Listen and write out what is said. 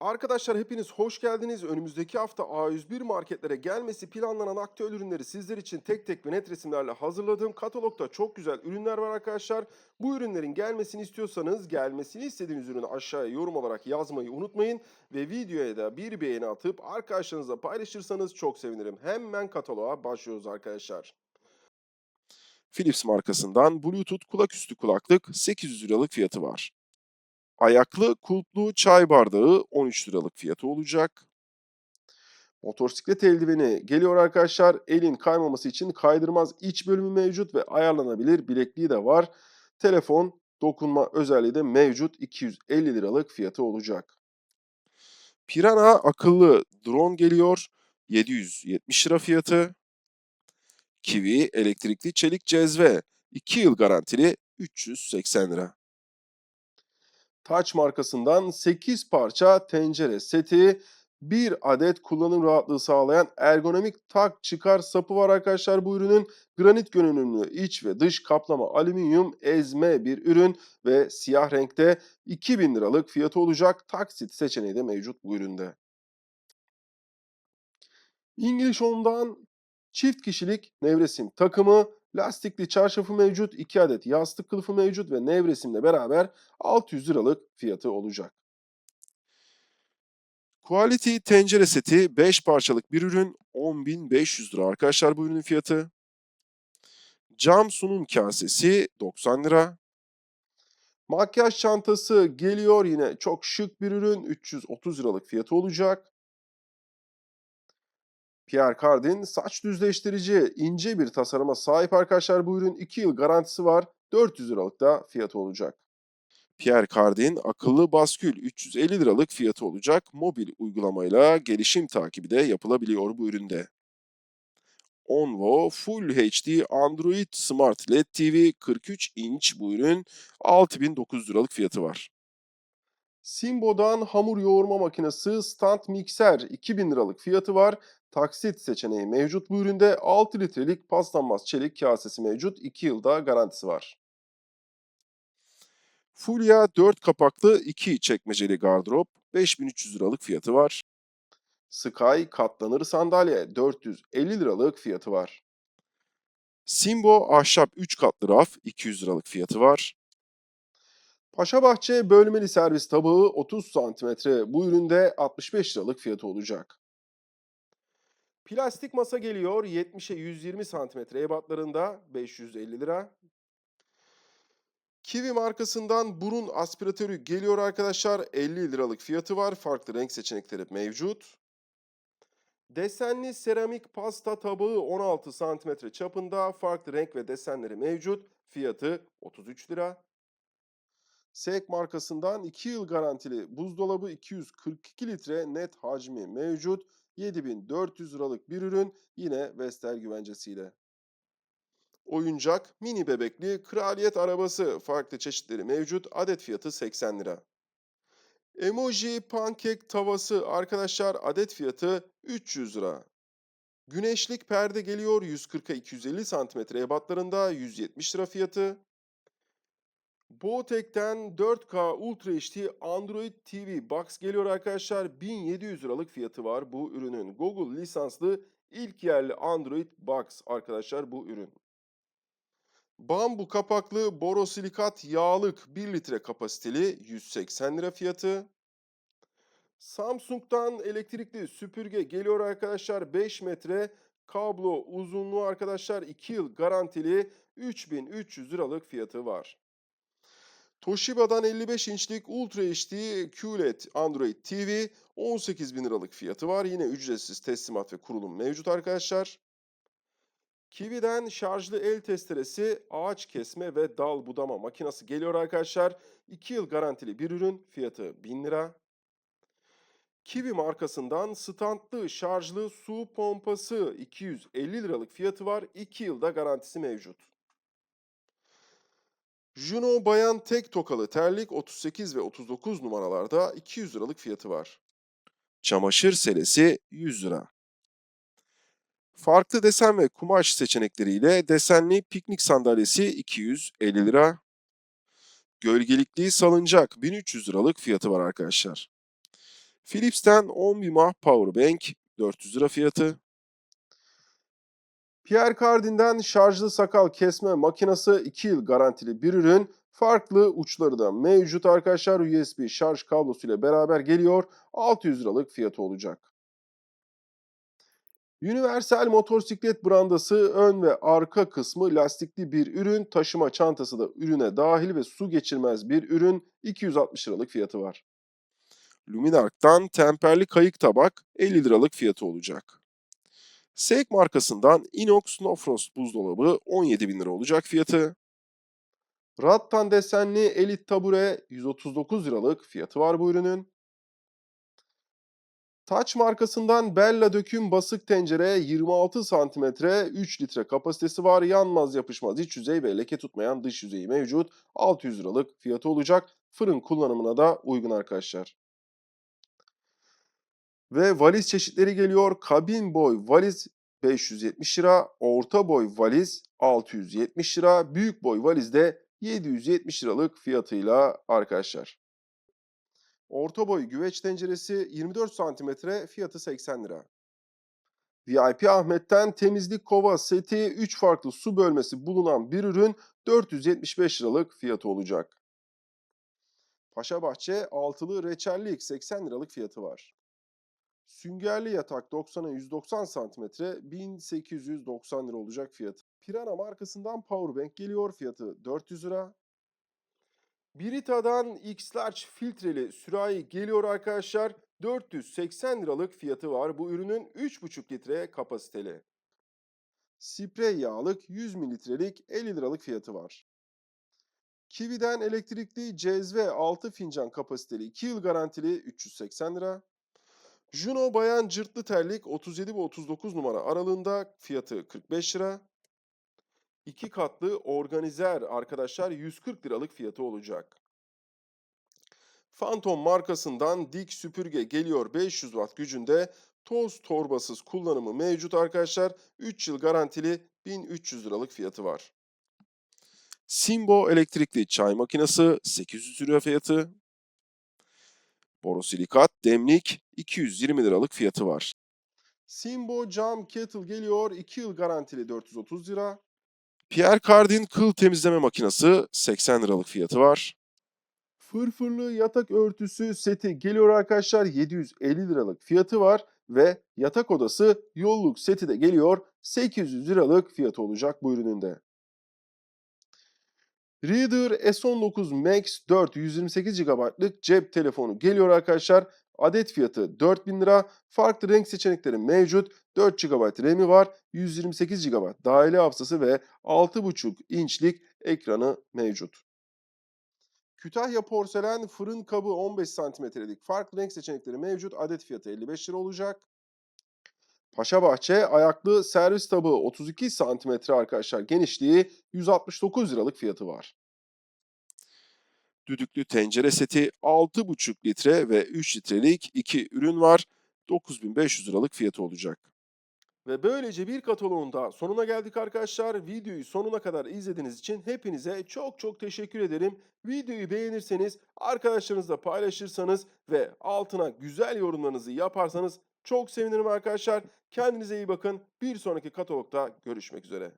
Arkadaşlar hepiniz hoş geldiniz. Önümüzdeki hafta A101 marketlere gelmesi planlanan aktüel ürünleri sizler için tek tek ve net resimlerle hazırladığım katalogda çok güzel ürünler var arkadaşlar. Bu ürünlerin gelmesini istiyorsanız gelmesini istediğiniz ürünü aşağıya yorum olarak yazmayı unutmayın. Ve videoya da bir beğeni atıp arkadaşlarınızla paylaşırsanız çok sevinirim. Hemen kataloğa başlıyoruz arkadaşlar. Philips markasından Bluetooth kulaküstü kulaklık 800 liralık fiyatı var. Ayaklı kulplu çay bardağı 13 liralık fiyatı olacak. Motosiklet eldiveni geliyor arkadaşlar. Elin kaymaması için kaydırmaz iç bölümü mevcut ve ayarlanabilir bilekliği de var. Telefon dokunma özelliği de mevcut. 250 liralık fiyatı olacak. Pirana akıllı drone geliyor. 770 lira fiyatı. Kiwi elektrikli çelik cezve 2 yıl garantili 380 lira. Taç markasından 8 parça tencere seti, bir adet kullanım rahatlığı sağlayan ergonomik tak çıkar sapı var arkadaşlar bu ürünün. Granit görünümlü iç ve dış kaplama alüminyum ezme bir ürün ve siyah renkte 2000 liralık fiyatı olacak. Taksit seçeneği de mevcut bu üründe. English Home'dan çift kişilik nevresim takımı, lastikli çarşafı mevcut, 2 adet yastık kılıfı mevcut ve nevresimle beraber 600 liralık fiyatı olacak. Quality tencere seti 5 parçalık bir ürün 10.500 lira arkadaşlar bu ürünün fiyatı. Cam sunum kasesi 90 lira. Makyaj çantası geliyor yine çok şık bir ürün 330 liralık fiyatı olacak. Pierre Cardin saç düzleştirici ince bir tasarıma sahip arkadaşlar bu ürün 2 yıl garantisi var 400 liralık da fiyatı olacak. Pierre Cardin akıllı baskül 350 liralık fiyatı olacak. Mobil uygulamayla gelişim takibi de yapılabiliyor bu üründe. Onvo Full HD Android Smart LED TV 43 inç bu ürün 6900 liralık fiyatı var. Simbo'dan hamur yoğurma makinesi stand mikser 2000 liralık fiyatı var. Taksit seçeneği mevcut bu üründe 6 litrelik paslanmaz çelik kasesi mevcut 2 yılda garantisi var. Fulya 4 kapaklı 2 çekmeceli gardırop 5300 liralık fiyatı var. Sky katlanır sandalye 450 liralık fiyatı var. Simbo ahşap 3 katlı raf 200 liralık fiyatı var. Paşabahçe bölmeli servis tabağı 30 cm bu üründe 65 liralık fiyatı olacak. Plastik masa geliyor 70'e 120 cm ebatlarında 550 lira. Kiwi markasından burun aspiratörü geliyor arkadaşlar. 50 liralık fiyatı var. Farklı renk seçenekleri mevcut. Desenli seramik pasta tabağı 16 cm çapında. Farklı renk ve desenleri mevcut. Fiyatı 33 lira. SEK markasından 2 yıl garantili buzdolabı 242 litre net hacmi mevcut. 7400 liralık bir ürün yine Vestel güvencesiyle. Oyuncak mini bebekli kraliyet arabası farklı çeşitleri mevcut. Adet fiyatı 80 lira. Emoji pankek tavası arkadaşlar adet fiyatı 300 lira. Güneşlik perde geliyor 140'a 250 cm ebatlarında 170 lira fiyatı. Botek'ten 4K Ultra HD Android TV Box geliyor arkadaşlar. 1700 liralık fiyatı var bu ürünün. Google lisanslı ilk yerli Android Box arkadaşlar bu ürün. Bambu kapaklı borosilikat yağlık 1 litre kapasiteli 180 lira fiyatı. Samsung'dan elektrikli süpürge geliyor arkadaşlar 5 metre kablo uzunluğu arkadaşlar 2 yıl garantili 3300 liralık fiyatı var. Toshiba'dan 55 inçlik Ultra HD QLED Android TV 18 bin liralık fiyatı var. Yine ücretsiz teslimat ve kurulum mevcut arkadaşlar. Kiwi'den şarjlı el testeresi, ağaç kesme ve dal budama makinesi geliyor arkadaşlar. 2 yıl garantili bir ürün, fiyatı 1000 lira. Kiwi markasından standlı şarjlı su pompası 250 liralık fiyatı var. 2 yılda garantisi mevcut. Juno bayan tek tokalı terlik 38 ve 39 numaralarda 200 liralık fiyatı var. Çamaşır selesi 100 lira. Farklı desen ve kumaş seçenekleriyle desenli piknik sandalyesi 250 lira. Gölgelikli salıncak 1300 liralık fiyatı var arkadaşlar. Philips'ten 10 mAh Powerbank 400 lira fiyatı. Pierre Cardin'den şarjlı sakal kesme makinesi 2 yıl garantili bir ürün. Farklı uçları da mevcut arkadaşlar. USB şarj kablosuyla beraber geliyor. 600 liralık fiyatı olacak. Universal motosiklet brandası ön ve arka kısmı lastikli bir ürün. Taşıma çantası da ürüne dahil ve su geçirmez bir ürün. 260 liralık fiyatı var. Luminark'tan temperli kayık tabak 50 liralık fiyatı olacak. Seik markasından Inox No Frost buzdolabı 17 bin lira olacak fiyatı. Rattan desenli elit tabure 139 liralık fiyatı var bu ürünün. Taç markasından Bella döküm basık tencere 26 santimetre 3 litre kapasitesi var. Yanmaz yapışmaz iç yüzey ve leke tutmayan dış yüzeyi mevcut. 600 liralık fiyatı olacak. Fırın kullanımına da uygun arkadaşlar. Ve valiz çeşitleri geliyor. Kabin boy valiz 570 lira, orta boy valiz 670 lira, büyük boy valiz de 770 liralık fiyatıyla arkadaşlar. Orta boy güveç tenceresi 24 santimetre fiyatı 80 lira. VIP Ahmet'ten temizlik kova seti 3 farklı su bölmesi bulunan bir ürün 475 liralık fiyatı olacak. Paşabahçe altılı reçellik 80 liralık fiyatı var. Süngerli yatak 90'a 190 santimetre 1890 lira olacak fiyatı. Pirana markasından Powerbank geliyor fiyatı 400 lira. Birita'dan X-Large filtreli sürahi geliyor arkadaşlar. 480 liralık fiyatı var. Bu ürünün 3,5 litre kapasiteli. Sprey yağlık 100 mililitrelik 50 liralık fiyatı var. Kiwi'den elektrikli cezve 6 fincan kapasiteli 2 yıl garantili 380 lira. Juno bayan cırtlı terlik 37 ve 39 numara aralığında fiyatı 45 lira. İki katlı organizer arkadaşlar 140 liralık fiyatı olacak. Phantom markasından dik süpürge geliyor 500 watt gücünde. Toz torbasız kullanımı mevcut arkadaşlar. 3 yıl garantili 1300 liralık fiyatı var. Simbo elektrikli çay makinesi 800 lira fiyatı. Borosilikat demlik 220 liralık fiyatı var. Simbo cam kettle geliyor 2 yıl garantili 430 lira. Pierre Cardin kıl temizleme makinesi 80 liralık fiyatı var. Fırfırlı yatak örtüsü seti geliyor arkadaşlar 750 liralık fiyatı var ve yatak odası yolluk seti de geliyor 800 liralık fiyatı olacak bu ürünün de. Reader S19 Max 4 128 GB'lık cep telefonu geliyor arkadaşlar. Adet fiyatı 4000 lira. Farklı renk seçenekleri mevcut. 4 GB RAM'i var. 128 GB dahili hafızası ve 6,5 inçlik ekranı mevcut. Kütahya porselen fırın kabı 15 santimetrelik farklı renk seçenekleri mevcut. Adet fiyatı 55 lira olacak. Paşabahçe ayaklı servis tabağı 32 santimetre arkadaşlar genişliği 169 liralık fiyatı var. Düdüklü tencere seti 6,5 litre ve 3 litrelik iki ürün var. 9500 liralık fiyatı olacak. Ve böylece bir kataloğun sonuna geldik arkadaşlar. Videoyu sonuna kadar izlediğiniz için hepinize çok çok teşekkür ederim. Videoyu beğenirseniz, arkadaşlarınızla paylaşırsanız ve altına güzel yorumlarınızı yaparsanız çok sevinirim arkadaşlar. Kendinize iyi bakın. Bir sonraki katalogda görüşmek üzere.